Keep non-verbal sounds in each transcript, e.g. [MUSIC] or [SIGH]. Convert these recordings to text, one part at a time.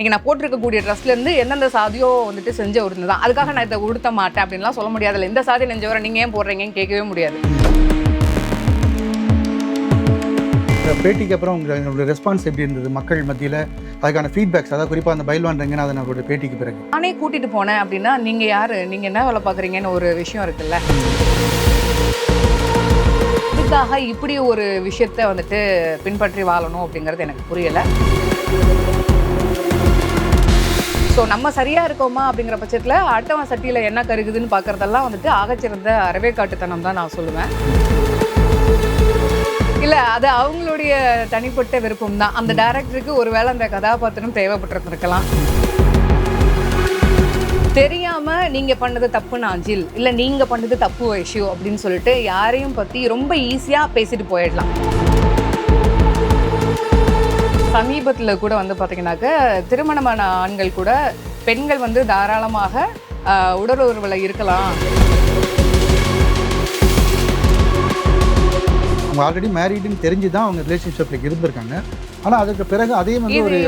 இன்னைக்கு நான் போட்டிருக்கக்கூடிய ட்ரெஸ்ல இருந்து எந்தெந்த சாதியோ வந்துட்டு செஞ்ச ஒரு தான் அதுக்காக நான் இதை உடுத்த மாட்டேன் அப்படின்லாம் சொல்ல முடியாதுல்ல. இந்த சாதி நெஞ்சவரை நீங்க ஏன் போடுறீங்கன்னு கேட்கவே முடியாது. பேட்டிக்கு அப்புறம் உங்க- உங்களுடைய ரெஸ்பான்ஸ் எப்படி இருந்தது? மக்கள் மத்தியில் அதுக்கான ஃபீட்பேக்ஸ் அதாவது குறிப்பாக அந்த பயில்வான் ரங்கநாதன் அவருடைய பேட்டிக்கு பிறகு. நானே கூட்டிட்டு போனேன் அப்படின்னா நீங்க யாரு? நீங்க என்ன வேலை பாக்குறீங்கன்னு ஒரு விஷயம் இருக்குல்ல. இதுக்காக இப்படி ஒரு விஷயத்த வந்துட்டு பின்பற்றி வாழணும் அப்படிங்கிறது எனக்கு புரியல. ஸோ நம்ம சரியாக இருக்கோமா அப்படிங்கிற பட்சத்தில் அடுத்தவன் சட்டியில் என்ன கருகுதுன்னு பார்க்குறதெல்லாம் வந்துட்டு ஆகச்சிறந்த அறவே காட்டுத்தனம் தான் நான் சொல்லுவேன். இல்லை அது அவங்களுடைய தனிப்பட்ட விருப்பம் தான். அந்த டேரக்டருக்கு ஒருவேளை அந்த கதாபாத்திரம் தேவைப்பட்டிருந்திருக்கலாம். தெரியாம நீங்க பண்ணது தப்பு நாஞ்சில் இல்ல நீங்க பண்ணது தப்பு இஷ்யூ அப்படின்னு சொல்லிட்டு யாரையும் பத்தி ரொம்ப ஈஸியா பேசிட்டு போயிடலாம். சமீபத்துல கூட வந்து பாத்தீங்கன்னாக்க திருமணமான ஆண்கள் கூட பெண்கள் வந்து தாராளமாக உடலுறவுல இருக்கலாம். அவங்க ஆல்ரெடி மேரீடுன்னு தெரிஞ்சு தான் அவங்க ரிலேஷன்ஷிப்பில் இருந்திருக்காங்க. ஆனால் அதுக்கு பிறகு அதே வந்து ஒரு?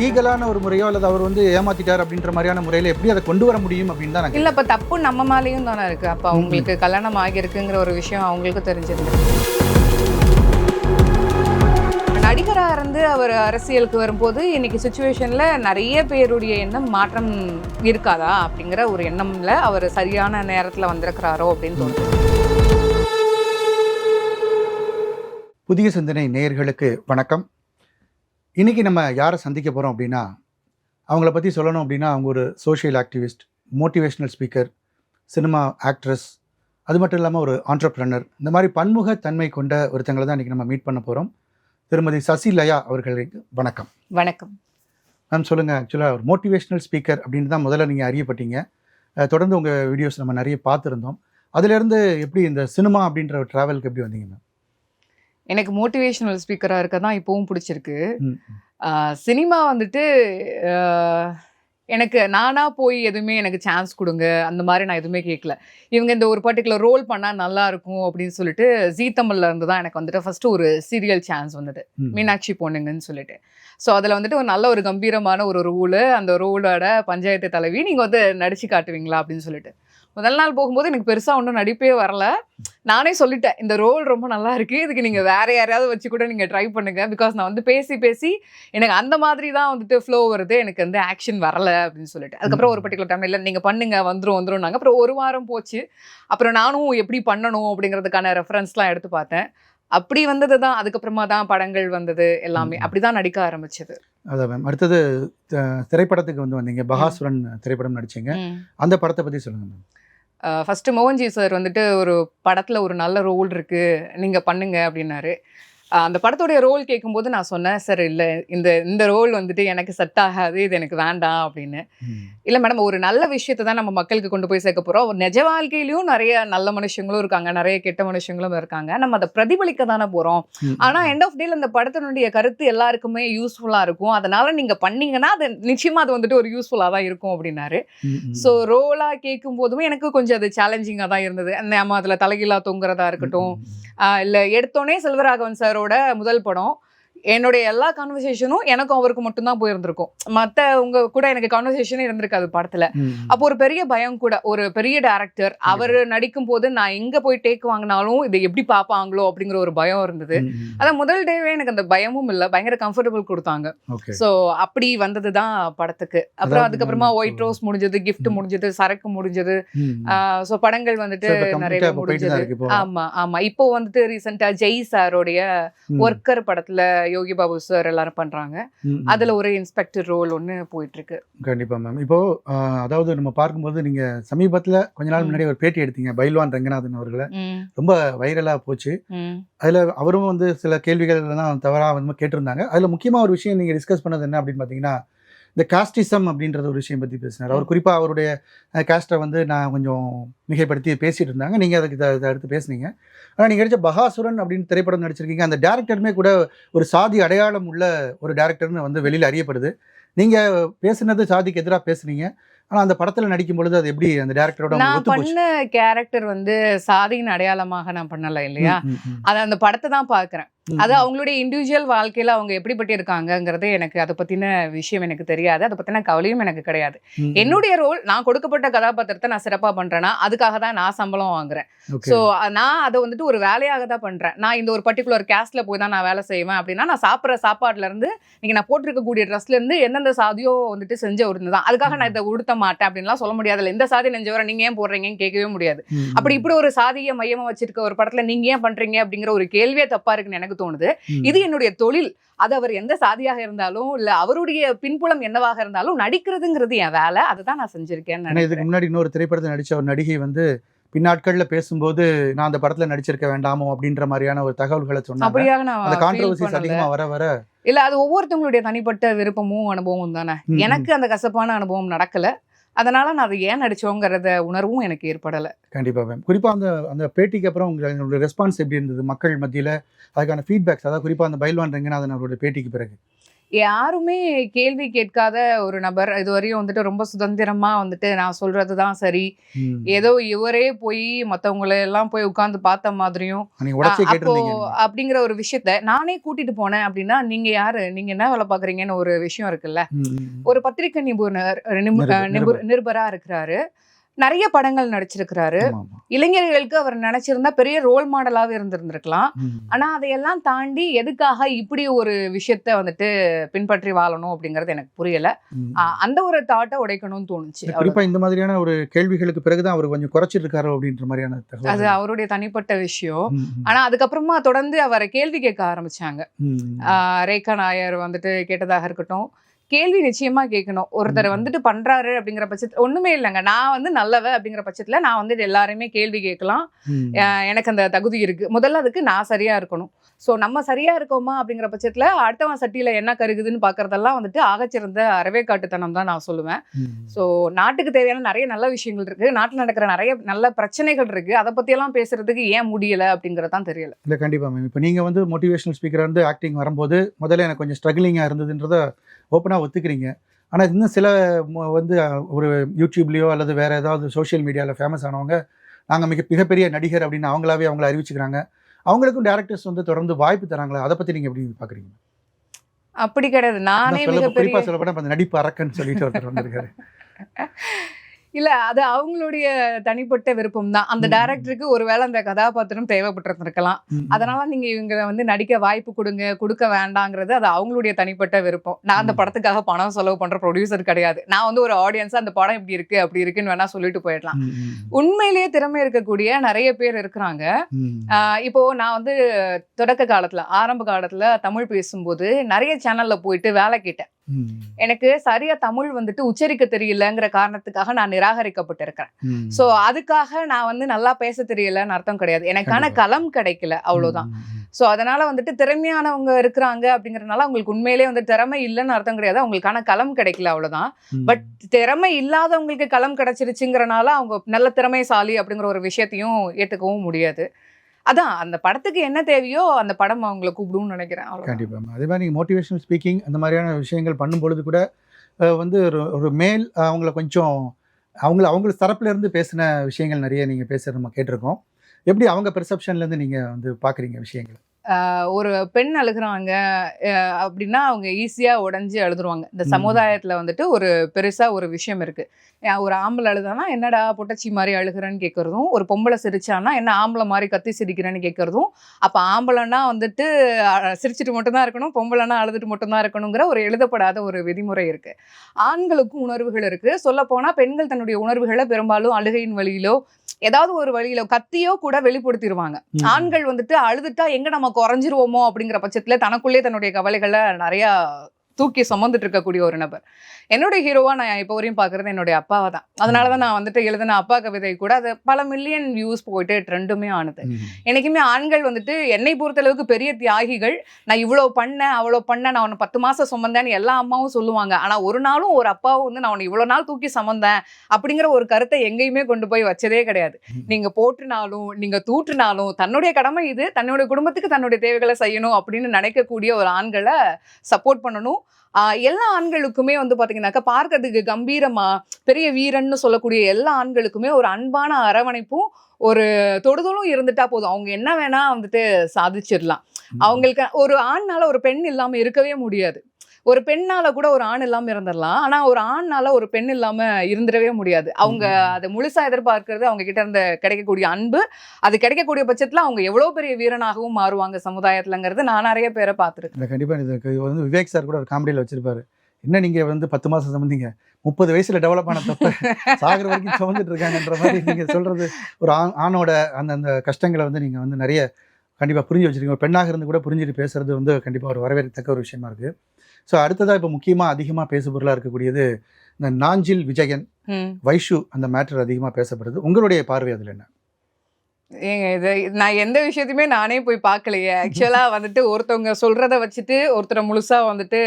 லீகலான ஒரு முறையோ அல்லது அவர் வந்து ஏமாத்திட்டார் அப்படின்ற மாதிரியான முறையில் எப்படி அதை கொண்டு வர முடியும் அப்படின்னு தான் இல்ல இப்ப தப்பு நம்ம மேலேயும் தானே இருக்கு. அப்ப அவங்களுக்கு கல்யாணம் ஆகியிருக்குங்கிற ஒரு விஷயம் அவங்களுக்கு தெரிஞ்சிருக்கு. நடிகராக இருந்து அவர் அரசியலுக்கு வரும்போது இன்னைக்கு சுச்சுவேஷனில் நிறைய பேருடைய எண்ணம் மாற்றம் இருக்காதா அப்படிங்கிற ஒரு எண்ணம்ல அவர் சரியான நேரத்தில் வந்திருக்கிறாரோ அப்படின்னு தோணுது. புதிய சிந்தனை நேயர்களுக்கு வணக்கம். இன்னைக்கு நம்ம யாரை சந்திக்க போகிறோம் அப்படின்னா அவங்கள பற்றி சொல்லணும் அப்படின்னா அவங்க ஒரு social activist motivational speaker cinema actress அது மட்டும் இல்லாமல் ஒரு ஆண்டர்பிரனர் இந்த மாதிரி பன்முக தன்மை கொண்ட ஒருத்தங்களை தான் இன்றைக்கி நம்ம மீட் பண்ண போகிறோம் திருமதி சசி லயா அவர்களுக்கு வணக்கம். வணக்கம். மேம் சொல்லுங்கள் ஆக்சுவலாக ஒரு மோட்டிவேஷனல் ஸ்பீக்கர் அப்படின்னு தான் முதல்ல நீங்கள் அறியப்பட்டீங்க. தொடர்ந்து உங்கள் வீடியோஸ் நம்ம நிறைய பார்த்துருந்தோம். அதுலேருந்து எப்படி இந்த சினிமா அப்படின்ற ஒரு ட்ராவலுக்கு எப்படி வந்தீங்க மேம் எனக்கு மோட்டிவேஷனல் ஸ்பீக்கரா இருக்க தான் இப்பவும் பிடிச்சிருக்கு. சினிமா வந்துட்டு எனக்கு நானா போய் எதுவுமே எனக்கு சான்ஸ் கொடுங்க. அந்த மாதிரி நான் எதுவுமே கேட்கல இவங்க இந்த ஒரு பர்டிகுலர் ரோல் பண்ணா நல்லா இருக்கும் அப்படின்னு சொல்லிட்டு ஜீ தமிழ்ல இருந்து தான் எனக்கு வந்துட்டு ஃபர்ஸ்ட் ஒரு சீரியல் சான்ஸ் வந்தது. மீனாட்சி பொண்ணுங்கன்னு சொல்லிட்டு. ஸோ அதில் வந்துட்டு ஒரு நல்ல ஒரு கம்பீரமான ஒரு ரோலு அந்த ரோலோட பஞ்சாயத்து தலைவி நீங்கள் வந்து நடிச்சு காட்டுவீங்களா? அப்படின்னு சொல்லிட்டு. முதல் நாள் போகும்போது எனக்கு பெருசாக ஒன்றும் நடிப்பே வரல. நானே சொல்லிட்டேன் இந்த ரோல் ரொம்ப நல்லா இருக்கு. இதுக்கு நீங்கள் வேற யாரையாவது வச்சு கூட நீங்கள் ட்ரை பண்ணுங்க. பிகாஸ் நான் வந்து பேசி பேசி எனக்கு அந்த மாதிரி தான் வந்துட்டு ஃப்ளோ வருது. எனக்கு வந்து ஆக்ஷன் வரல அப்படின்னு சொல்லிட்டு. அதுக்கப்புறம் ஒரு பர்டிகுலர் டைம் இல்லை நீங்கள் பண்ணுங்க வந்துரும் வந்துரும்னாங்க. அப்புறம் ஒரு வாரம் போச்சு. அப்புறம் நானும் எப்படி பண்ணணும் அப்படிங்கிறதுக்கான ரெஃபரன்ஸ்லாம் எடுத்து பார்த்தேன். அப்படி வந்தது தான். அதுக்கப்புறமா தான் படங்கள் வந்தது எல்லாமே. அப்படிதான் நடிக்க ஆரம்பிச்சது. அதான் மேம் அடுத்தது திரைப்படத்துக்கு வந்து வந்தீங்க. பகாசுரன் திரைப்படம் நடிச்சீங்க. அந்த படத்தை பற்றி சொல்லுங்க மேம் ஃபஸ்ட்டு மோகன்ஜி சார் வந்துட்டு ஒரு படத்தில் ஒரு நல்ல ரோல் இருக்குது நீங்கள் பண்ணுங்க அப்படின்னாரு. அந்த படத்துடைய ரோல் கேட்கும்போது நான் சொன்னேன் சார் இல்லை இந்த இந்த ரோல் வந்துட்டு எனக்கு செட் ஆகாது இது எனக்கு வேண்டாம் அப்படின்னு. இல்லை மேடம் ஒரு நல்ல விஷயத்தை தான் நம்ம மக்களுக்கு கொண்டு போய் சேர்க்க போகிறோம் நிஜ வாழ்க்கையிலயும் நிறைய நல்ல மனுஷங்களும் இருக்காங்க நிறைய கெட்ட மனுஷங்களும் இருக்காங்க. நம்ம அதை பிரதிபலிக்க தானே போகிறோம் ம். ஆனா எண்ட் ஆஃப் டேல அந்த படத்தினுடைய கருத்து எல்லாருக்குமே யூஸ்ஃபுல்லா இருக்கும். அதனால நீங்க பண்ணீங்கன்னா அது நிச்சயமா அது வந்துட்டு ஒரு யூஸ்ஃபுல்லா தான் இருக்கும் அப்படின்னாரு. ஸோ ரோலா கேட்கும் போதுமே எனக்கு கொஞ்சம் அது சேலஞ்சிங்கா தான் இருந்தது. அந்த நம்ம அதுல தலைகீழா தொங்குறதா இருக்கட்டும். இல்லை எடுத்தோடனே செல்வராகவன் சாரோட முதல் படம். என்னுடைய எல்லா கான்வர்சேஷனும் எனக்கும் அவருக்கு மட்டும்தான் போயிருந்திருக்கும். மத்த உங்க கூட எனக்கு கான்வர்சேஷனே இருந்திருக்காது படத்துல. அப்போ ஒரு பெரிய பயம் கூட ஒரு பெரிய டேரக்டர் அவர் நடிக்கும் போது நான் எங்க போய் டேக் வாங்கினாலும் இதை எப்படி பார்ப்பாங்களோ அப்படிங்கிற ஒரு பயம் இருந்தது. அதான் முதல் டேவே எனக்கு அந்த பயமும் இல்லை. பயங்கர கம்ஃபர்டபுள் கொடுத்தாங்க. ஸோ அப்படி வந்தது தான் படத்துக்கு. அப்புறம் அதுக்கப்புறமா ஒயிட் ரோஸ் முடிஞ்சது கிஃப்ட். முடிஞ்சது சரக்கு முடிஞ்சது. ஸோ படங்கள் வந்துட்டு நிறைய முடிஞ்சது. ஆமா ஆமா. இப்போ வந்துட்டு ரீசெண்டா ஜெய் சாரோடைய ஒர்க்கர் படத்துல யோகி பாபு சார் எல்லாரும் பண்றாங்க. அதுல ஒரு இன்ஸ்பெக்டர் ரோல் ஒன்னு போயிட்டு இருக்கு கண்டிப்பா மேம் இப்போ அதாவது நம்ம பார்க்கும்போது நீங்க சமீபத்துல கொஞ்ச நாள். முன்னாடி ஒரு பேட்டி எடுத்தீங்க பைல்வான் ரங்கநாதன் அவர்களை. ரொம்ப வைரலா போச்சு. அதுல அவரும் வந்து சில கேள்விகள் எல்லாம் தவறா வந்து கேட்டிருந்தாங்க. அதுல முக்கியமா ஒரு விஷயம் நீங்க டிஸ்கஸ் பண்ணது என்ன அப்படின்னு பாத்தீங்கன்னா இந்த காஸ்டிசம் அப்படின்றத ஒரு விஷயம் பத்தி பேசினார். அவர் குறிப்பா அவருடைய காஸ்ட்டை வந்து நான் கொஞ்சம் மிகைப்படுத்தி பேசிட்டு இருந்தாங்க. நீங்க அதுக்கு இதை அடுத்து பேசுனீங்க. ஆனா நீங்க நடிச்ச பகாசுரன் அப்படின்னு திரைப்படம் நடிச்சிருக்கீங்க. அந்த டேரக்டருமே கூட ஒரு சாதி அடையாளம் உள்ள ஒரு டேரக்டர்னு வந்து வெளியில அறியப்படுது. நீங்க பேசுனது சாதிக்கு எதிராக பேசுனீங்க. ஆனா அந்த படத்துல நடிக்கும் பொழுது அது எப்படி அந்த டேரக்டரோட நான் பண்ண கேரக்டர் வந்து சாதியின் அடையாளமாக நான் பண்ணல இல்லையா. அது அந்த படத்தை தான் பார்க்குறேன். அது அவங்களுடைய இண்டிவிஜுவல் வாழ்க்கையில அவங்க எப்படிப்பட்டு இருக்காங்கங்கிறது எனக்கு அதை பத்தின விஷயம் எனக்கு தெரியாது. அதை பத்தின கவலையும் எனக்கு கிடையாது. என்னுடைய ரோல் நான் கொடுக்கப்பட்ட கதாபாத்திரத்தை நான் சிறப்பா பண்றேன்னா அதுக்காக தான் நான் சம்பளம் வாங்குறேன். ஸோ நான் அதை வந்துட்டு ஒரு வேலையாக தான் பண்றேன். நான் இந்த ஒரு பர்டிகுலர் கேஸ்ட்ல போய் தான் நான் வேலை செய்வேன் அப்படின்னா நான் சாப்பிட்ற சாப்பாடுல இருந்து நீங்க நான் போட்டிருக்கக்கூடிய ட்ரெஸ்ல இருந்து எந்தெந்த சாதியோ வந்துட்டு செஞ்ச ஒரு தான் அதுக்காக நான் இதை உடுத்த மாட்டேன் அப்படின்லாம் சொல்ல முடியாதுல்ல. எந்த சாதி நெஞ்சவரை நீங்க ஏன் போடுறீங்கன்னு கேட்கவே முடியாது. அப்படி இப்படி ஒரு சாதிய மையமா வச்சிருக்க ஒரு படத்துல நீங்க ஏன் பண்றீங்க அப்படிங்கிற ஒரு கேள்வியே தப்பா இருக்குன்னு எனக்கு தோணுது. இது என்னுடைய தொழில். அது அவர் எந்த சாதியாக இருந்தாலும் இல்ல அவருடைய பின்புலம் என்னவாக இருந்தாலும் நடிக்கிறதுங்கிறது என் வேலை. அதுதான் நான் செஞ்சிருக்கேன்னு ஏன்னா நினைக்கிறேன். இதுக்கு முன்னாடி இன்னொரு திரைப்படத்தில் நடிச்ச ஒரு நடிகை வந்து பின்னாட்கள்ல பேசும்போது நான் அந்த படத்துல நடிச்சிருக்க வேண்டாமோ? அப்படின்ற மாதிரியான ஒரு தகவல்களை நான். அதிகமா வர வர இல்ல அது ஒவ்வொருத்தவங்களுடைய தனிப்பட்ட விருப்பமும் அனுபவமும் தானே. எனக்கு அந்த கசப்பான அனுபவம் நடக்கல. அதனால நான் அதை ஏன் நடிச்சோங்கிறத உணர்வும் எனக்கு ஏற்படலை. கண்டிப்பாக மேம் குறிப்பாக அந்த அந்த பேட்டிக்கு அப்புறம் உங்களுடைய ரெஸ்பான்ஸ் எப்படி இருந்தது? மக்கள் மத்தியில் அதுக்கான ஃபீட்பேக்ஸ் அதாவது குறிப்பாக அந்த பயில்வான் ரங்கநாதன் அவருடைய பேட்டிக்கு பிறகு. யாருமே கேள்வி கேட்காத ஒரு நபர் இதுவரையும் வந்துட்டு ரொம்ப சுதந்திரமா வந்துட்டு நான் சொல்றதுதான் சரி ம். ஏதோ இவரே போய் மத்தவங்களை எல்லாம் போய் உட்கார்ந்து பார்த்த மாதிரியும் அப்போ. அப்படிங்கிற ஒரு விஷயத்த நானே கூட்டிட்டு போனேன் அப்படின்னா நீங்க யாரு நீங்க என்ன வேலை பாக்குறீங்கன்னு ஒரு விஷயம் இருக்குல்ல. ஒரு பத்திரிகை நிபுணர் நிருபரா இருக்கிறாரு நிறைய படங்கள் நடிச்சிருக்கிறாரு. இளைஞர்களுக்கு அவர் நினைச்சிருந்தா பெரிய ரோல் மாடலாவே இருந்திருந்திருக்கலாம். ஆனா அதையெல்லாம் தாண்டி எதுக்காக இப்படி ஒரு விஷயத்த வந்துட்டு பின்பற்றி வாழணும் அப்படிங்கறது எனக்கு புரியல. அந்த ஒரு தாட்டை உடைக்கணும்னு தோணுச்சு. குறிப்பா இந்த மாதிரியான ஒரு கேள்விகளுக்கு பிறகுதான் அவர் கொஞ்சம் குறைச்சிருக்காரு அப்படின்ற மாதிரியான அது அவருடைய தனிப்பட்ட விஷயம். ஆனா அதுக்கப்புறமா தொடர்ந்து அவரை கேள்வி கேட்க ஆரம்பிச்சாங்க. ரேகா நாயர் வந்துட்டு கேட்டதாக இருக்கட்டும். கேள்வி நிச்சயமா கேட்கணும். ஒருத்தர். வந்துட்டு பண்றாரு அப்படிங்கிற பட்சத்துல ஒண்ணுமே இல்லைங்க. நான் வந்து நல்லவ அப்படிங்கிற பட்சத்துல நான் வந்து எல்லாருமே கேள்வி கேட்கலாம். எனக்கு அந்த தகுதி இருக்கு. முதல்ல அதுக்கு நான் சரியா இருக்கணும். சோ நம்ம சரியா இருக்கோமா அப்படிங்கிற பட்சத்துல அடுத்தவன் சட்டியில என்ன கருகுதுன்னு பாக்குறதெல்லாம் வந்துட்டு ஆகச்சிறந்த அறவே காட்டுத்தனம் தான் நான் சொல்லுவேன். சோ நாட்டுக்கு தேவையான நிறைய நல்ல விஷயங்கள் இருக்கு. நாட்டுல நடக்கிற நிறைய நல்ல பிரச்சனைகள் இருக்கு. அதை பத்தி எல்லாம் பேசுறதுக்கு ஏன் முடியல அப்படிங்கறதான் தெரியல. இல்லை கண்டிப்பாக மேம் இப்போ நீங்கள் வந்து மோட்டிவேஷனல் ஸ்பீக்கராக இருந்து ஆக்டிங் வரும்போது முதல்ல எனக்கு கொஞ்சம் ஸ்ட்ரகிளிங்காக இருந்ததுன்றத ஓப்பனாக ஒத்துக்கிறீங்க. ஆனால் இன்னும் சில வந்து ஒரு யூடியூப்லேயோ அல்லது வேறு ஏதாவது சோஷியல் மீடியாவில் ஃபேமஸ் ஆனவங்க நாங்கள் மிக மிகப்பெரிய நடிகர் அப்படின்னு அவங்களாவே அவங்கள அறிவிச்சுக்கிறாங்க. அவங்களுக்கும் டேரக்டர்ஸ் வந்து தொடர்ந்து வாய்ப்பு தராங்களா? அதை பற்றி நீங்கள் எப்படி பார்க்குறீங்க அப்படி கிடையாது. நானே குறிப்பாக சொல்லப்போனால் அந்த நடிப்பு அரக்கன்னு சொல்லிட்டு ஒருத்தர் வந்திருக்காரு. [LAUGHS] இல்ல அது அவங்களுடைய தனிப்பட்ட விருப்பம் தான் அந்த. டைரக்டருக்கு ஒருவேளை அந்த கதாபாத்திரம் தேவைப்பட்டிருந்திருக்கலாம். அதனால நீங்க இவங்க வந்து நடிக்க வாய்ப்பு கொடுங்க கொடுக்க வேண்டாங்கிறது அது அவங்களுடைய தனிப்பட்ட விருப்பம் நான் அந்த. படத்துக்காக பணம் செலவு பண்ற ப்ரொடியூசர் கிடையாது நான் வந்து ஒரு ஆடியன்ஸா அந்த படம் இப்படி இருக்கு அப்படி இருக்குன்னு வேணா சொல்லிட்டு போயிடலாம் உண்மையிலேயே திறமை இருக்கக்கூடிய நிறைய பேர் இருக்கிறாங்க இப்போ நான் வந்து தொடக்க காலத்துல ஆரம்ப காலத்துல தமிழ் பேசும்போது நிறைய சேனல்ல போயிட்டு வேலை கேட்டேன். எனக்கு சரியா தமிழ் வந்துட்டு உச்சரிக்க தெரியலங்கிற காரணத்துக்காக நான் நிராகரிக்கப்பட்டிருக்கிறேன். சோ அதுக்காக நான் வந்து நல்லா பேச தெரியலன்னு அர்த்தம் கிடையாது. எனக்கான. களம் கிடைக்கல அவ்வளவுதான். சோ அதனால வந்துட்டு திறமையானவங்க இருக்கிறாங்க அப்படிங்கறதுனால அவங்களுக்கு உண்மையிலேயே வந்து திறமை இல்லைன்னு அர்த்தம் கிடையாது. அவங்களுக்கான களம் கிடைக்கல அவ்வளவுதான். பட் திறமை இல்லாதவங்களுக்கு களம் கிடைச்சிருச்சுங்கிறனால அவங்க நல்ல திறமைசாலி அப்படிங்கிற ஒரு விஷயத்தையும் ஏத்துக்கவும் முடியாது. அதான் அந்த படத்துக்கு என்ன தேவையோ அந்த படம் அவங்கள கூப்பிடும்னு நினைக்கிறேன் கண்டிப்பாக அதே மாதிரி நீங்கள் மோட்டிவேஷனல் ஸ்பீக்கிங் அந்த மாதிரியான விஷயங்கள் பண்ணும்பொழுது கூட வந்து ஒரு ஒரு மேல் அவங்கள கொஞ்சம் அவங்கள அவங்க தரப்புலேருந்து பேசின விஷயங்கள் நிறைய நீங்கள் பேசுகிற நம்ம கேட்டிருக்கோம். எப்படி அவங்க பெர்செப்ஷன்லேருந்து நீங்கள் வந்து பார்க்குறீங்க விஷயங்கள்? ஒரு பெண் அழுகுறாங்க அப்படின்னா அவங்க ஈஸியா உடைஞ்சு அழுதுருவாங்க. இந்த. சமுதாயத்துல வந்துட்டு ஒரு பெருசா ஒரு விஷயம் இருக்கு. அஹ் ஒரு ஆம்பளை அழுதானா என்னடா பொட்டச்சி மாதிரி அழுகுறேன்னு கேட்கறதும் ஒரு பொம்பளை சிரிச்சானா என்ன ஆம்பளை மாதிரி கத்தி சிரிக்கிறேன்னு கேட்கறதும் அப்ப ஆம்பளைன்னா வந்துட்டு சிரிச்சிட்டு மட்டும்தான் இருக்கணும் பொம்பளைன்னா அழுதுட்டு மட்டும்தான் இருக்கணுங்கிற ஒரு எழுதப்படாத ஒரு விதிமுறை இருக்கு. ஆண்களுக்கும் உணர்வுகள் இருக்கு. சொல்ல போனா பெண்கள் தன்னுடைய உணர்வுகளை பெரும்பாலும் அழுகையின் வழியிலோ ஏதாவது ஒரு வழியில கத்தியோ கூட வெளிப்படுத்திடுவாங்க. ஆண்கள் வந்துட்டு அழுதுட்டா எங்க நம்ம குறைஞ்சிருவோமோ அப்படிங்கிற பட்சத்துல தனக்குள்ளே தன்னுடைய கவலைகளை நிறைய தூக்கி சுமந்துட்டு இருக்கக்கூடிய ஒரு நபர். என்னுடைய ஹீரோவா நான் இப்போ வரையும் பாக்குறது என்னுடைய அப்பாவை தான் அதனாலதான் நான் வந்துட்டு எழுதின அப்பா கவிதை கூட அது பல மில்லியன் வியூஸ் போயிட்டு ட்ரெண்டுமே ஆனது. ம். என்னைக்குமே ஆண்கள் வந்துட்டு என்னை பொறுத்தளவுக்கு பெரிய தியாகிகள் நான் இவ்வளவு பண்ணேன் அவ்வளவு பண்ணேன் நான் உன்னை பத்து மாசம் சுமந்தேன்னு எல்லா அம்மாவும் சொல்லுவாங்க. ஆனா ஒரு நாளும் ஒரு அப்பாவும் வந்து நான் உன்னை இவ்வளவு நாள் தூக்கி சுமந்தேன் அப்படிங்கிற ஒரு கருத்தை எங்கேயுமே கொண்டு போய் வச்சதே கிடையாது. ம். நீங்க போற்றுனாலும் நீங்க தூற்றுனாலும் தன்னுடைய கடமை இது தன்னுடைய குடும்பத்துக்கு தன்னுடைய தேவைகளை செய்யணும் அப்படின்னு நினைக்கக்கூடிய ஒரு ஆண்களை சப்போர்ட் பண்ணணும். எல்லா ஆண்களுக்குமே வந்து பாத்தீங்கன்னாக்கா பார்க்கறதுக்கு கம்பீரமா பெரிய வீரன்னு சொல்லக்கூடிய எல்லா ஆண்களுக்குமே ஒரு அன்பான அரவணைப்பும் ஒரு தொடுதலும் இருந்துட்டா போதும். அவங்க என்ன வேணா வந்துட்டு சாதிச்சிடலாம். அவங்களுக்கு ஒரு ஆண்னால ஒரு பெண் இல்லாம இருக்கவே முடியாது. ஒரு பெண்ணால கூட ஒரு ஆண் இல்லாம இருந்துடலாம் ஆனா ஒரு ஆண்னால ஒரு பெண் இல்லாம இருந்துடவே முடியாது. அவங்க அதை முழுசா எதிர்பார்க்கறது அவங்க கிட்ட இருந்து கிடைக்கக்கூடிய அன்பு. அது கிடைக்கக்கூடிய பட்சத்துல அவங்க எவ்வளவு பெரிய வீரனாகவும் மாறுவாங்க சமுதாயத்துலங்கிறது நான் நிறைய பேரை பார்த்திருக்கேன். கண்டிப்பாக இதுக்கு இது வந்து விவேக் சார் கூட ஒரு காமெடியில் வச்சிருப்பாரு. என்ன நீங்கள் வந்து பத்து மாதம் சுமந்தீங்க? முப்பது வயசுல டெவலப் ஆன தப்ப சாகர வரைக்கும் சுமந்துட்டு இருக்காங்கன்ற மாதிரி நீங்கள் சொல்கிறது ஒரு ஆண் ஆணோட அந்த அந்த கஷ்டங்களை வந்து நீங்கள் வந்து நிறைய கண்டிப்பாக புரிஞ்சு வச்சிருக்கீங்க. ஒரு பெண்ணாக இருந்து கூட புரிஞ்சுட்டு பேசுறது வந்து கண்டிப்பாக ஒரு வரவேற்கத்தக்க ஒரு விஷயமா இருக்குது ஸோ அடுத்ததாக இப்போ முக்கியமாக அதிகமாக பேசுபொருளாக இருக்கக்கூடியது இந்த நாஞ்சில் விஜயன். வைஷு அந்த மேட்டர் அதிகமாக பேசப்படுது உங்களுடைய பார்வை அதில் என்ன ஏங்க இது நான் எந்த விஷயத்தையுமே நானே போய் பார்க்கலையே ஆக்சுவலா வந்துட்டு ஒருத்தவங்க சொல்றத வச்சுட்டு ஒருத்தரை முழுசா வந்துட்டு.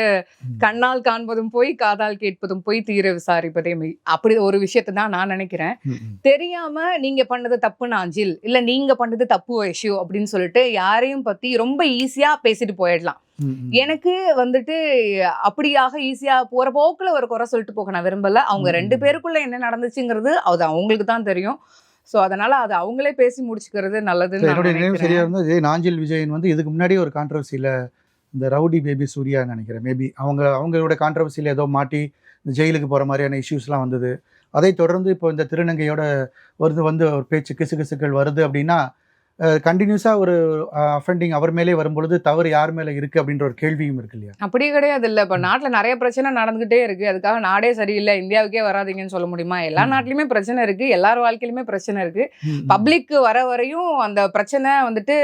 கண்ணால் காண்பதும் போய் காதால் கேட்பதும் போய் தீர விசாரிப்பதே அப்படி ஒரு விஷயத்தை தான் நான் நினைக்கிறேன் ம், ம். தெரியாம நீங்க பண்ணது தப்பு நாஞ்சில் இல்ல நீங்க பண்ணது தப்பு வைஷு அப்படின்னு சொல்லிட்டு யாரையும் பத்தி ரொம்ப ஈஸியா பேசிட்டு போயிடலாம். எனக்கு வந்துட்டு அப்படியாக ஈஸியா போற போக்குல ஒரு குறை சொல்லிட்டு போக நான் விரும்பல அவங்க. ரெண்டு பேருக்குள்ள என்ன நடந்துச்சுங்கிறது அது அவங்களுக்கு தான் தெரியும் சோ அதனால அது அவங்களே பேசி முடிச்சுக்கிறது நல்லதுன்னு நான் என்னுடைய நினைவு நினைக்கிறேன். சரியா இருந்தால் இதே நாஞ்சில் விஜயன் வந்து இதுக்கு முன்னாடி ஒரு கான்ட்ரவர்சியில் இந்த ரவுடி பேபி சூர்யா நினைக்கிறேன் மேபி அவங்க அவங்களோட கான்ட்ரவர்சியில் ஏதோ மாட்டி இந்த ஜெயிலுக்கு போகிற மாதிரியான இஷ்யூஸ்லாம் வந்தது அதை தொடர்ந்து இப்போ இந்த திருநங்கையோட வருது வந்து ஒரு பேச்சு கிசு கிசுக்கள் வருது அப்படின்னா கண்டினியூஸாக ஒரு அஃபெண்டிங் அவர் மேலே வரும்பொழுது தவறு யார் மேலே இருக்குது அப்படின்ற ஒரு கேள்வியும் இருக்கு இல்லையா? அப்படி கிடையாது இல்ல. இப்ப நாட்டுல நிறைய பிரச்சனை நடந்துகிட்டே இருக்கு. அதுக்காக நாடே சரியில்லை. இந்தியாவுக்கே வராதீங்கன்னு சொல்ல முடியுமா? எல்லா ம். நாட்டிலுமே பிரச்சனை இருக்கு. எல்லார் வாழ்க்கையிலுமே பிரச்சனை இருக்கு. பப்ளிக் வர வரையும் அந்த பிரச்சனை வந்துட்டு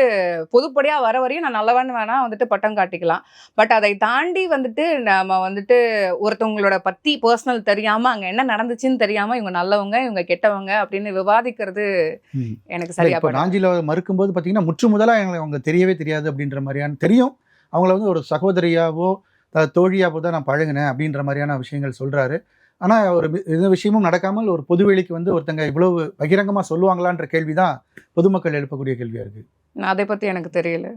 பொதுப்படியா வர வரையும் நான் நல்லவன் வேணா வந்துட்டு பட்டம் காட்டிக்கலாம். பட் அதை தாண்டி வந்துட்டு நம்ம வந்துட்டு ஒருத்தவங்களோட பத்தி பர்சனல் தெரியாம அங்க என்ன நடந்துச்சுன்னு தெரியாம இவங்க நல்லவங்க இவங்க கெட்டவங்க அப்படின்னு விவாதிக்கிறது. எனக்கு சரியா இப்போ. நாஞ்சில மறுக்கும்போது பார்த்தீங்கன்னா முற்று முதலாக எங்களுக்கு அவங்க தெரியவே தெரியாது அப்படின்ற மாதிரியான தெரியும். அவங்கள வந்து ஒரு சகோதரியாவோ த- தோழியாவோ தான் நான் பழகினேன் அப்படின்ற மாதிரியான விஷயங்கள் சொல்கிறாரு ஆனால் ஒரு எந்த விஷயமும் நடக்காமல் ஒரு பொதுவெளிக்கு வந்து ஒருத்தங்க இவ்வளவு பகிரங்கமாக சொல்லுவாங்களான்ற கேள்வி தான் பொதுமக்கள் எழுப்பக்கூடிய கேள்வியாக இருக்குது நான் அதை பத்தி எனக்கு தெரியல.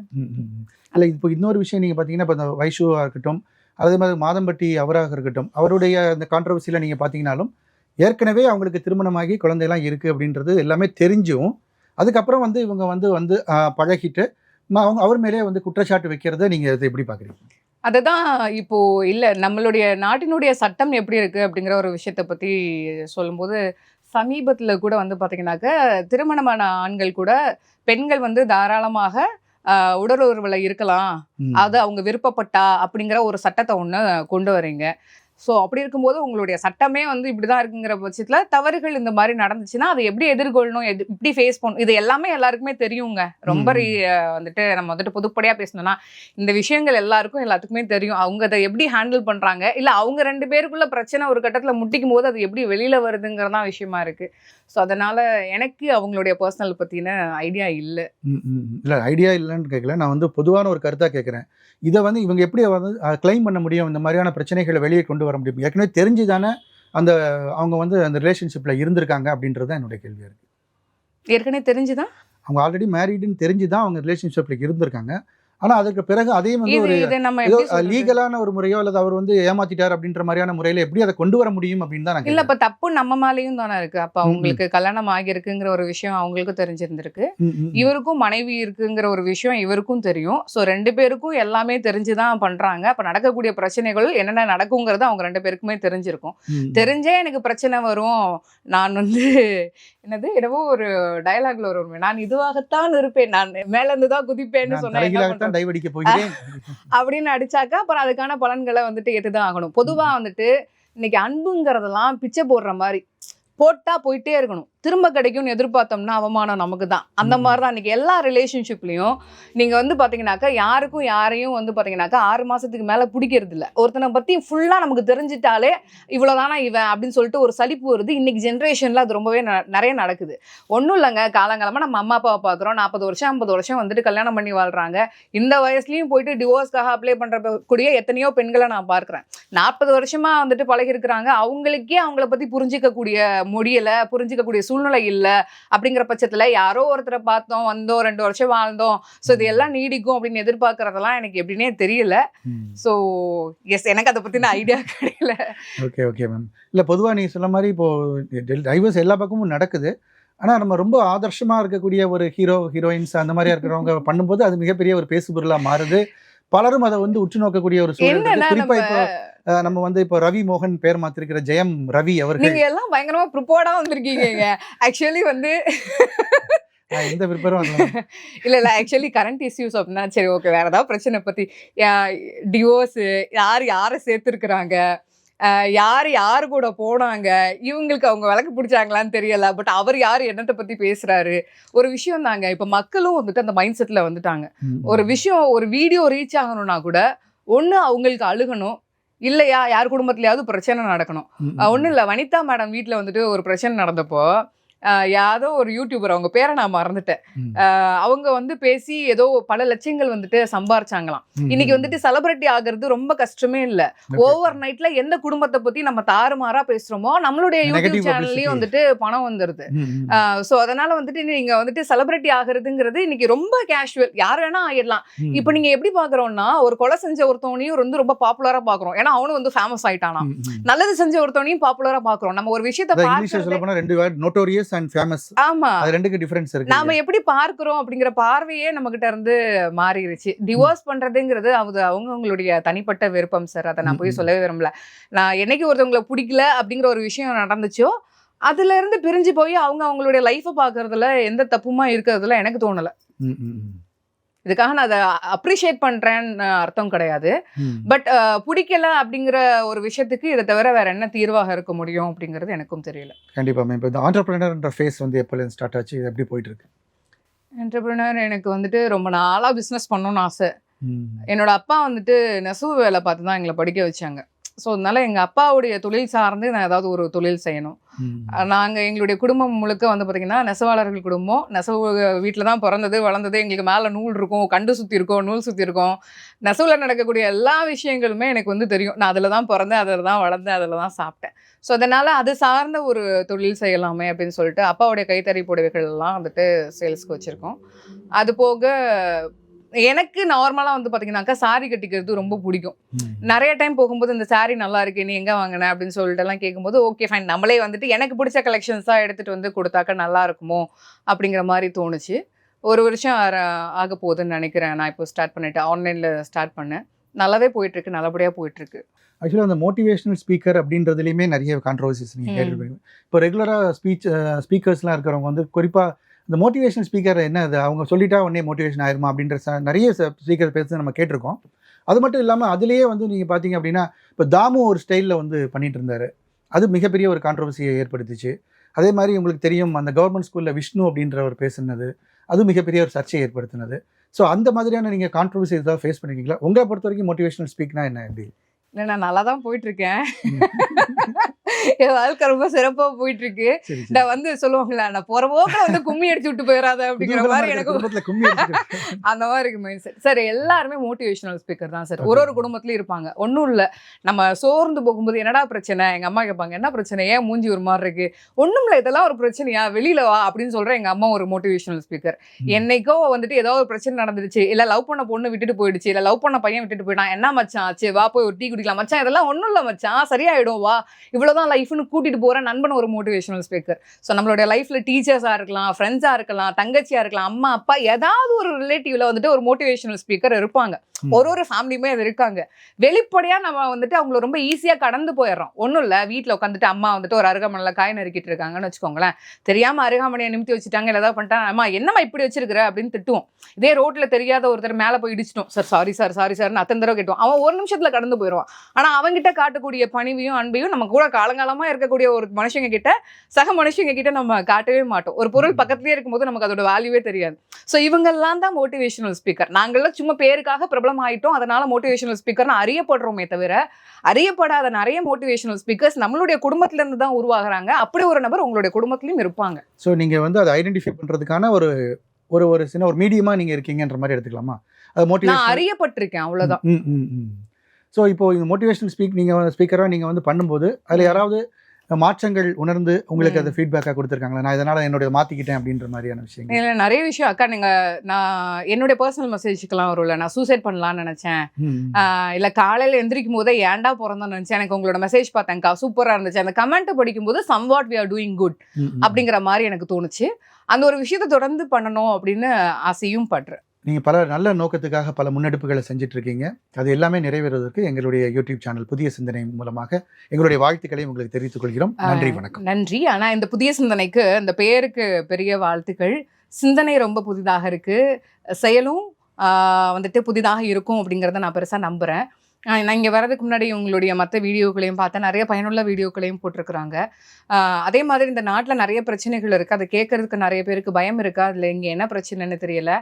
இல்லை இப்போ இன்னொரு விஷயம் நீங்கள் பார்த்தீங்கன்னா இப்போ இந்த வைஷுவாக இருக்கட்டும் அதே மாதிரி மாதம்பட்டி அவராக இருக்கட்டும் அவருடைய அந்த கான்ட்ரவர்சியில் நீங்கள் பார்த்தீங்கன்னாலும் ஏற்கனவே அவங்களுக்கு திருமணமாகி குழந்தையெல்லாம் இருக்குது அப்படின்றது எல்லாமே தெரிஞ்சும் அதுக்கப்புறம் வந்து இவங்க வந்து வந்து பழகிட்டு அவங்க அவர் மேலே வந்து குற்றச்சாட்டு வைக்கிறத நீங்கள் இதை எப்படி பார்க்குறீங்க? அதுதான் இப்போ இல்ல நம்மளுடைய நாட்டினுடைய சட்டம் எப்படி இருக்கு அப்படிங்கிற ஒரு விஷயத்தை பத்தி சொல்லும்போது சமீபத்துல கூட வந்து பாத்தீங்கன்னாக்க திருமணமான ஆண்கள் கூட பெண்கள் வந்து தாராளமாக ஆஹ், உடல் உறவுல இருக்கலாம் அது அவங்க விருப்பப்பட்டா அப்படிங்கிற ஒரு சட்டத்தை ஒண்ணு கொண்டு வரீங்க. ஸோ அப்படி இருக்கும்போது உங்களுடைய சட்டமே வந்து இப்படிதான் இருக்குங்கிற பட்சத்துல தவறுகள் இந்த மாதிரி நடந்துச்சுன்னா அதை எப்படி எதிர்கொள்ளணும்? எது இப்படி ஃபேஸ் பண்ணணும்? இது எல்லாமே எல்லாருக்குமே தெரியுங்க. ரொம்ப வந்துட்டு நம்ம வந்துட்டு பொதுப்படையா பேசணும்னா இந்த விஷயங்கள் எல்லாருக்கும் எல்லாத்துக்குமே தெரியும். அவங்க அதை எப்படி ஹேண்டில் பண்றாங்க? இல்ல அவங்க ரெண்டு பேருக்குள்ள பிரச்சனை ஒரு கட்டத்துல முட்டிக்கும் போது அது எப்படி வெளியில வருதுங்கிறதான் விஷயமா இருக்கு. ஸோ அதனால எனக்கு அவங்களுடைய பர்சனல் பத்தின ஐடியா இல்லை. இல்லை ஐடியா இல்லைன்னு கேட்கல நான் வந்து பொதுவான ஒரு கருத்தாக கேட்குறேன் இதை வந்து இவங்க எப்படி வந்து க்ளைம் பண்ண முடியும்? இந்த மாதிரியான பிரச்சனைகளை வெளியே கொண்டு வர முடியும். ஏற்கனவே தெரிஞ்சு தானே அந்த அவங்க வந்து அந்த ரிலேஷன்ஷிப்பில் இருந்திருக்காங்க அப்படின்றது தான் என்னுடைய கேள்வியாக இருக்குது ஏற்கனவே தெரிஞ்சுதான் அவங்க ஆல்ரெடி மேரீடுன்னு தெரிஞ்சு தான் அவங்க ரிலேஷன்ஷிப்பில் இருந்திருக்காங்க. ஆனால் அதுக்கு பிறகு அதையும் வந்து ஒரு? லீகலான ஒரு முறையோ அல்லது அவர் வந்து ஏமாத்திட்டார் அப்படின்ற மாதிரியான முறையில் எப்படி அதை கொண்டு வர முடியும் அப்படின்னு தான் இல்ல. இப்ப தப்பு நம்ம மேலயும் தானே இருக்கு அப்ப. அவங்களுக்கு கல்யாணம் ஆகியிருக்குங்கிற ஒரு விஷயம் அவங்களுக்கும் தெரிஞ்சிருந்திருக்கு. இவருக்கும் மனைவி இருக்குங்கிற ஒரு விஷயம் இவருக்கும் தெரியும் சோ ரெண்டு பேருக்கும் எல்லாமே தெரிஞ்சுதான் பண்றாங்க அப்ப நடக்கக்கூடிய பிரச்சனைகள் என்னென்ன நடக்குங்கிறது அவங்க ரெண்டு பேருக்குமே தெரிஞ்சிருக்கும். தெரிஞ்சே எனக்கு பிரச்சனை வரும் நான் வந்து என்னது என்னவோ ஒரு டயலாக்ல ஒரு நான் இதுவாகத்தான் இருப்பேன். நான் மேல இருந்து தான் குதிப்பேன்னு சொன்னேன்? டைவடிக்க போகிறேன். [LAUGHS] அப்படின்னு அடிச்சாக்கா அப்புறம் அதுக்கான பலன்களை வந்துட்டு ஏத்துதான் ஆகணும். பொதுவா வந்துட்டு இன்னைக்கு அன்புங்கிறதெல்லாம் பிச்சை போடுற மாதிரி போட்டா போயிட்டே இருக்கணும். திரும்ப கிடைக்கும்னு எதிர்பார்த்தோம்னா அவமானம் நமக்கு தான் அந்த. மாதிரி தான் இன்னைக்கு எல்லா ரிலேஷன்ஷிப்லயும் நீங்க வந்து பாத்தீங்கன்னாக்கா யாருக்கும் யாரையும் வந்து பாத்தீங்கன்னாக்கா ஆறு மாசத்துக்கு மேல பிடிக்கிறது இல்ல ஒருத்தனை பத்தி ஃபுல்லா நமக்கு தெரிஞ்சிட்டாலே இவ்வளவுதானா இவன் அப்படின்னு சொல்லிட்டு ஒரு சலிப்பு வருது. இன்னைக்கு ஜென்ரேஷன்ல அது ரொம்பவே நிறைய நடக்குது. ஒன்றும் இல்லைங்க காலங்காலமா நம்ம அம்மா அப்பாவை பார்க்குறோம் நாற்பது வருஷம் ஐம்பது வருஷம் வந்துட்டு கல்யாணம் பண்ணி வாழ்றாங்க. இந்த வயசுலயும் போயிட்டு டிவோர்ஸ்க்காக அப்ளை பண்ற கூடிய எத்தனையோ பெண்களை நான் பார்க்கிறேன். நாற்பது வருஷமா வந்துட்டு பழகி இருக்கிறாங்க அவங்களுக்கே அவங்கள பத்தி புரிஞ்சிக்க கூடிய முடியல புரிஞ்சிக்க கூடிய சூழ்நிலை இல்ல அப்படிங்கிற பட்சத்துல யாரோ ஒருத்தரை பார்த்தோம் வந்தோம் ரெண்டு வருஷம் வாழ்ந்தோம். ஸோ இது எல்லாம் நீடிக்கும் அப்படின்னு எதிர்பார்க்கறதெல்லாம் எனக்கு எப்படின்னே தெரியல. ஸோ எஸ் எனக்கு அதை பத்தின ஐடியா [LAUGHS] கிடைக்கல. Okay okay ma'am. இல்லை பொதுவாக நீங்கள் சொன்ன மாதிரி இப்போ டைவர்ஸ் எல்லா பக்கமும் நடக்குது. ஆனால் நம்ம ரொம்ப ஆதர்ஷமாக இருக்கக்கூடிய ஒரு ஹீரோ ஹீரோயின்ஸ் அந்த மாதிரியா இருக்கிறவங்க பண்ணும்போது அது மிகப்பெரிய ஒரு பேசுபொருளாக மாறுது. பலரும் அதை வந்து உற்று நோக்கக்கூடிய ஒரு சூழல் குறிப்பா இப்போ நம்ம வந்து இப்போ ரவி மோகன் பேர் மாத்திருக்கிற ஜெயம் ரவி அவர்கள். நீங்க எல்லாம் பயங்கரமா ப்ரிப்போர்டா வந்திருக்கீங்க ஆக்சுவலி வந்து எந்த விருப்பரும் அதுல இல்ல இல்ல ஆக்சுவலி கரண்ட் இஷ்யூஸ் அப்படின்னா சரி ஓகே வேற ஏதாவது பிரச்சனை பத்தி டிவோர்ஸ் யார் யாரை சேர்த்துருக்குறாங்க? யார் யார் கூட போனாங்க? இவங்களுக்கு அவங்க விளக்கு பிடிச்சாங்களான்னு தெரியல. பட் அவர் யார்? என்னத்தை பத்தி பேசுறாரு? ஒரு விஷயம் தாங்க. இப்ப மக்களும் வந்துட்டு அந்த மைண்ட் செட்ல வந்துட்டாங்க. ஒரு விஷயம் ஒரு வீடியோ ரீச் ஆகணும்னா கூட ஒண்ணு அவங்களுக்கு அழுகணும். இல்லையா? யார் குடும்பத்துலயாவது பிரச்சனை நடக்கணும். ஒன்றும் இல்லை. வனிதா மேடம் வீட்டில் வந்துட்டு ஒரு பிரச்சனை நடந்தப்போ யாதோ ஒரு யூடியூபர் அவங்க பேரை நான் மறந்துட்டேன் அவங்க வந்து பேசி ஏதோ பல லட்சங்கள் வந்துட்டு சம்பாரிச்சாங்களாம் இன்னைக்கு. வந்துட்டு செலிபிரிட்டி ஆகுறது ரொம்ப கஷ்டமே இல்ல. ஓவர் நைட்ல எந்த குடும்பத்தை பத்தி நம்ம தாறுமாறா பேசுறோமோ நம்மளுடைய யூடியூப் சேனல்லயும். வந்துட்டு பணம் வந்துருது. ஸோ அதனால வந்துட்டு நீங்க வந்துட்டு செலிபிரிட்டி ஆகுறதுங்கிறது இன்னைக்கு ரொம்ப கேஷுவல் யார் வேணா ஆயிடலாம். இப்போ நீங்க எப்படி பாக்குறோம்னா ஒரு கொலை செஞ்ச ஒருத்தவனையும் வந்து ரொம்ப பாப்புலரா பாக்குறோம் ஏன்னா அவனும் வந்து ஃபேமஸ் ஆயிட்டானா. நல்லது செஞ்ச ஒருத்தவனையும் பாப்புலரா பாக்குறோம் நம்ம ஒரு விஷயத்த ரெண்டு வேர்ட் நோட்டோரியஸ் அண்ட் ஃபேமஸ் ஆமா. அது ரெண்டுக்கு டிஃபரன்ஸ் இருக்கு நாம எப்படி பார்க்கிறோம் அப்படிங்கிற பார்வையே நம்ம கிட்ட இருந்து மாறிடுச்சு டிவோர்ஸ் பண்றதுங்கிறது அது அவங்கவுங்களுடைய தனிப்பட்ட விருப்பம் சார் அதை நான் போய். சொல்லவே விரும்பல. நான் என்னைக்கு ஒருத்தவங்களை பிடிக்கல அப்படிங்கிற ஒரு விஷயம் நடந்துச்சோ அதுல இருந்து பிரிஞ்சு போய் அவங்க அவங்களுடைய லைஃபை பாக்குறதுல எந்த தப்புமா இருக்கிறதுல எனக்கு தோணல. இதுக்காக நான் அதை அப்ரிஷியேட் பண்றேன்னு அர்த்தம் கிடையாது. பட் பிடிக்கல அப்படிங்கிற ஒரு விஷயத்துக்கு இதை தவிர வேற என்ன தீர்வாக இருக்க முடியும் அப்படிங்கிறது எனக்கும் தெரியல. கண்டிப்பா மேம் இப்போ இந்த ஆண்டர்பிரினர்ன்ற ஃபேஸ் வந்து எப்போ ஸ்டார்ட் ஆச்சு? இது எப்படி போயிட்டு இருக்கு என்டர்பிரினர் எனக்கு வந்துட்டு ரொம்ப நாளா பிஸ்னஸ் பண்ணணும்னு ஆசை. என்னோட அப்பா வந்துட்டு நெசவு வேலை பார்த்து தான் எங்களை படிக்க வச்சாங்க. ஸோ அதனால எங்கள் அப்பாவுடைய தொழில் சார்ந்து நான் ஏதாவது ஒரு தொழில் செய்யணும். நாங்கள் எங்களுடைய குடும்பம் முழுக்க வந்து பார்த்திங்கன்னா நெசவாளர்கள் குடும்பம். நெசவு வீட்டில் தான் பிறந்தது வளர்ந்தது. எங்களுக்கு மேலே நூல் இருக்கும் கண்டு சுற்றி இருக்கும் நூல் சுற்றி இருக்கும். நெசவில் நடக்கக்கூடிய எல்லா விஷயங்களுமே எனக்கு வந்து தெரியும். நான் அதில் தான் பிறந்தேன் அதில் தான் வளர்ந்தேன் அதில் தான் சாப்பிட்டேன். ஸோ அதனால் அது சார்ந்த ஒரு தொழில் செய்யலாமே அப்படின்னு சொல்லிட்டு அப்பாவுடைய கைத்தறி புடவைகள் எல்லாம் வந்துட்டு சேல்ஸ்க்கு வச்சுருக்கோம். அது போக எனக்கு நார்மலாக வந்து பார்த்தீங்கன்னாக்கா சாரி கட்டிக்கிறது ரொம்ப பிடிக்கும். நிறைய டைம் போகும்போது இந்த saree நல்லா இருக்கு நீ எங்க வாங்கின அப்படின்னு சொல்லிட்டு எல்லாம் கேட்கும்போது ஓகே ஃபைன் நம்மளே வந்துட்டு எனக்கு பிடிச்ச கலெக்ஷன்ஸாக எடுத்துட்டு வந்து கொடுத்தாக்க நல்லா இருக்குமோ அப்படிங்கிற மாதிரி தோணுச்சு. ஒரு வருஷம் ஆக போகுதுன்னு நினைக்கிறேன். நான் இப்போ ஸ்டார்ட் பண்ணிட்டேன் ஆன்லைனில் ஸ்டார்ட் பண்ணேன். நல்லாவே போயிட்டு இருக்கு நல்லபடியாக போயிட்டு இருக்கு ஆக்சுவலாக அந்த மோட்டிவேஷனல் ஸ்பீக்கர் அப்படின்றதுலையுமே நிறைய கான்ட்ரவர்சிஸ் நீங்கள். கேட்டுருப்பீங்க. இப்போ ரெகுலராக ஸ்பீச் ஸ்பீக்கர்ஸ்லாம் இருக்கிறவங்க வந்து குறிப்பாக இந்த மோட்டிவேஷன் ஸ்பீக்கர் என்ன அது? அவங்க சொல்லிட்டா உடனே மோட்டிவேஷன் ஆயிருமா அப்படின்ற நிறைய ஸ்பீக்கர் பேச நம்ம கேட்டிருக்கோம். அது மட்டும் இல்லாமல் அதுலேயே வந்து நீங்கள் பார்த்தீங்க அப்படின்னா இப்போ தாமு ஒரு ஸ்டைலில் வந்து பண்ணிட்டு இருந்தாரு. அது மிகப்பெரிய ஒரு கான்ட்ரவர்சியை ஏற்படுத்திச்சு. அதே மாதிரி உங்களுக்கு தெரியும் அந்த கவர்மெண்ட் ஸ்கூலில் விஷ்ணு அப்படின்றவர் பேசுனது. அது மிகப்பெரிய ஒரு சர்ச்சையை ஏற்படுத்தினது. ஸோ அந்த மாதிரியான நீங்கள் கான்ட்ரவர்சி ஏதாவது ஃபேஸ் பண்ணிருக்கீங்களா? உங்களை பொறுத்த வரைக்கும் மோட்டிவேஷனல் ஸ்பீக்னா என்ன எப்படி? இல்லை நான் நல்லா தான் போயிட்டு இருக்கேன். ம். என் வாழ்க்கை ரொம்ப சிறப்பாக போயிட்டு இருக்கு நான் வந்து சொல்லுவாங்களா நான் போற போக்கில் வந்து கும்மி அடிச்சு விட்டு போயிடாத அப்படிங்கிற மாதிரி எனக்கு [LAUGHS] அந்த மாதிரி இருக்கு மைண்ட் செட் சார் எல்லாருமே மோட்டிவேஷனல் ஸ்பீக்கர் தான் சார். ஒரு ஒரு குடும்பத்துலயும் இருப்பாங்க. ஒன்றும் இல்லை. நம்ம சோர்ந்து போகும்போது என்னடா பிரச்சனை? எங்க அம்மா கேட்பாங்க என்ன பிரச்சனை? ஏன் மூஞ்சி ஒரு மாதிரி இருக்கு? ஒன்றும் இல்லை இதெல்லாம் ஒரு பிரச்சனையா? வெளியில வா அப்படின்னு சொல்ற எங்க அம்மா ஒரு மோட்டிவேஷனல் ஸ்பீக்கர். என்னைக்கோ வந்துட்டு ஏதோ ஒரு பிரச்சனை நடந்துருச்சு இல்ல லவ் பண்ண பொண்ணு விட்டுட்டு போயிடுச்சு. இல்ல லவ் பண்ண பையன் விட்டுட்டு போயிட்டான். என்ன மச்சான்? ஆச்சு வா போய் ஒரு டீ குடிக்கலாம். மச்சான் இதெல்லாம் ஒன்றும் இல்லை மச்சான். சரியாயிடும் வா. இவ்வளவுதான் லைஃப்னு கூட்டிட்டு போற நண்பன் ஒரு மோட்டிவேஷனல் ஸ்பீக்கர் ஸோ நம்மளுடைய லைஃப்ல டீச்சர்ஸா இருக்கலாம் ஃப்ரெண்ட்ஸா இருக்கலாம் தங்கச்சியா இருக்கலாம் அம்மா அப்பா ஏதாவது ஒரு ரிலேட்டிவ்ல வந்துட்டு ஒரு மோட்டிவேஷனல் ஸ்பீக்கர் இருப்பாங்க. ஒரு ஒரு ஃபேமிலியுமே அது இருக்காங்க. வெளிப்படையா நம்ம வந்துட்டு அவங்கள ரொம்ப ஈஸியா கடந்து போயிடுறோம். ஒன்றும் இல்லை வீட்டில் உட்காந்துட்டு அம்மா வந்துட்டு ஒரு அருகாமனையில் காய் நறுக்கிட்டு இருக்காங்கன்னு வச்சுக்கோங்களேன். தெரியாம அருகாமனையை நிமித்தி வச்சுட்டாங்க இல்லை ஏதாவது பண்ணிட்டாங்க அம்மா என்னம்மா இப்படி வச்சிருக்கிற அப்படின்னு திட்டுவோம். இதே ரோட்ல தெரியாத ஒருத்தர் மேலே போய் இடிச்சிட்டோம். சார் சாரி சார் சாரி சார்னு அத்தனை தடவை கேட்டோம் அவன் ஒரு நிமிஷத்துல கடந்து போயிடுவான். ஆனா அவன்கிட்ட காட்டக்கூடிய பணிவையும் அன்பையும் நம்ம கூட காலங்காலமா இருக்கக்கூடிய ஒரு மனுஷங்க கிட்ட சக மனுஷங்க கிட்ட நம்ம காட்டவே மாட்டோம். ஒரு பொருள் பக்கத்துலயே இருக்கும்போது நமக்கு அதோட வேல்யூவே தெரியாது. ஸோ இவங்கெல்லாம் தான் மோட்டிவேஷனல் ஸ்பீக்கர் நாங்கள்லாம் சும்மா பேருக்காக பிரபலம் ஆயிட்டோம். அதனால மோட்டிவேஷனல் ஸ்பீக்கர்னு அறியப்படுறோமே தவிர அறியப்படாத நிறைய மோட்டிவேஷனல் ஸ்பீக்கர்ஸ் நம்மளுடைய குடும்பத்துல இருந்து தான் உருவாகுறாங்க. அப்படி ஒரு நபர் உங்களுடைய குடும்பத்திலயும் இருப்பாங்க. ஸோ நீங்கள் வந்து அதை ஐடென்டிஃபை பண்ணுறதுக்கான ஒரு ஒரு ஒரு சின்ன ஒரு மீடியமா நீங்கள் இருக்கீங்கன்ற மாதிரி எடுத்துக்கலாமா? அது மோட்டிவேஷன் அறியப்பட்டிருக்கேன் ம். ஸோ இப்போ இந்த மோட்டிவேஷனல் ஸ்பீக் நீங்கள் ஸ்பீக்கராக நீங்கள் வந்து பண்ணும்போது அதில். யாராவது மாற்றங்கள் உணர்ந்து உங்களுக்கு. அதை ஃபீட்பேக்காக கொடுத்துருக்காங்களா? நான் இதனால என்னுடைய மாத்திக்கிட்டேன் அப்படின்ற மாதிரியான விஷயங்கள். இல்ல நிறைய விஷயம். அக்கா நீங்க நான் என்னுடைய பர்சனல் மெசேஜ்க்கெல்லாம் வரும்ல நான் சூசைட் பண்ணலாம்னு நினைச்சேன். இல்ல காலையில எந்திரிக்கும் போதே ஏன்டா பிறந்தோம்னு நினைச்சேன். எனக்கு உங்களோட மெசேஜ் பார்த்தேன்க்கா சூப்பரா இருந்துச்சு. அந்த கமெண்ட் படிக்கும் போது somewhat we are doing good. அப்படிங்கிற மாதிரி எனக்கு தோணுச்சு. அந்த ஒரு விஷயத்தை தொடர்ந்து பண்ணணும் அப்படின்னு ஆசையும் படுறேன். நீங்க பல நல்ல நோக்கத்துக்காக பல முன்னெடுப்புகளை செஞ்சுட்டு இருக்கீங்க அது எல்லாமே நிறைவேறுவதற்கு எங்களுடைய யூடியூப் சேனல் புதிய சிந்தனை மூலமாக எங்களுடைய வாழ்த்துக்களை உங்களுக்கு தெரிவித்துக் கொள்கிறோம். நன்றி வணக்கம். நன்றி. ஆனா இந்த புதிய சிந்தனைக்கு இந்த பெயருக்கு பெரிய வாழ்த்துக்கள். சிந்தனை ரொம்ப புதிதாக இருக்கு. செயலும் வந்துட்டு புதிதாக இருக்கும் அப்படிங்கிறத நான் பெருசா நம்புறேன். ஆஹ் நான் இங்கே வரதுக்கு முன்னாடி உங்களுடைய மற்ற வீடியோக்களையும் பார்த்தேன். நிறைய பயனுள்ள வீடியோக்களையும் போட்டிருக்கிறாங்க. அதே மாதிரி இந்த நாட்டில் நிறைய பிரச்சனைகள் இருக்குது அதை கேட்கறதுக்கு நிறைய பேருக்கு பயம் இருக்கா? அதில் இங்கே என்ன பிரச்சனைன்னு தெரியல.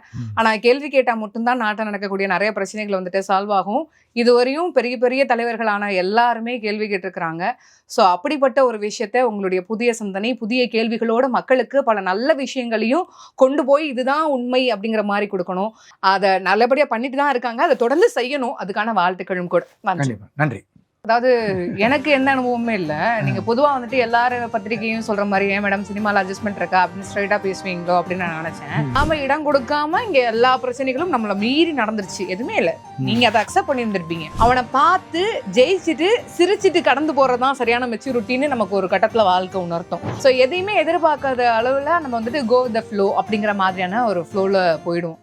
ஆனால் கேள்வி கேட்டால் மட்டும்தான் நாட்டில் நடக்கக்கூடிய நிறைய பிரச்சனைகள் வந்துட்டு சால்வ் ஆகும். இதுவரையும் பெரிய பெரிய தலைவர்களான எல்லாருமே கேள்வி கேட்டிருக்கிறாங்க. ஸோ அப்படிப்பட்ட ஒரு விஷயத்த உங்களுடைய புதிய சிந்தனை புதிய கேள்விகளோட மக்களுக்கு பல நல்ல விஷயங்களையும் கொண்டு போய் இதுதான் உண்மை அப்படிங்கிற மாதிரி கொடுக்கணும். அதை நல்லபடியாக பண்ணிட்டு தான் இருக்காங்க. அதை தொடர்ந்து செய்யணும். அதுக்கான வாழ்த்துக்களும் கூட. நன்றி. நன்றி. அதாவது எனக்கு எந்த அனுபவமே இல்லை. நீங்க பொதுவா வந்துட்டு எல்லாரும் பத்திரிகையும் சொல்ற மாதிரி ஏன் மேடம் சினிமால அட்ஜஸ்ட்மெண்ட் இருக்கா? அப்படின்னு ஸ்ட்ரைட்டா பேசுவீங்களோ அப்படின்னு நான் நினைச்சேன். நாம இடம் கொடுக்காம இங்க எல்லா பிரச்சனைகளும் நம்மள மீறி நடந்துருச்சு. எதுவுமே இல்ல. ம். நீங்க அதை அக்செப்ட் பண்ணியிருந்திருப்பீங்க. அவனை பார்த்து ஜெயிச்சுட்டு சிரிச்சிட்டு கடந்து போறதுதான் சரியான மெச்சூரிட்டின்னு நமக்கு ஒரு கட்டத்துல வாழ்க்கை உணர்த்தும். ஸோ எதையுமே எதிர்பார்க்காத அளவுல நம்ம வந்துட்டு கோ த ஃப்ளோ அப்படிங்கிற மாதிரியான ஒரு ஃப்ளோல போயிடுவோம்.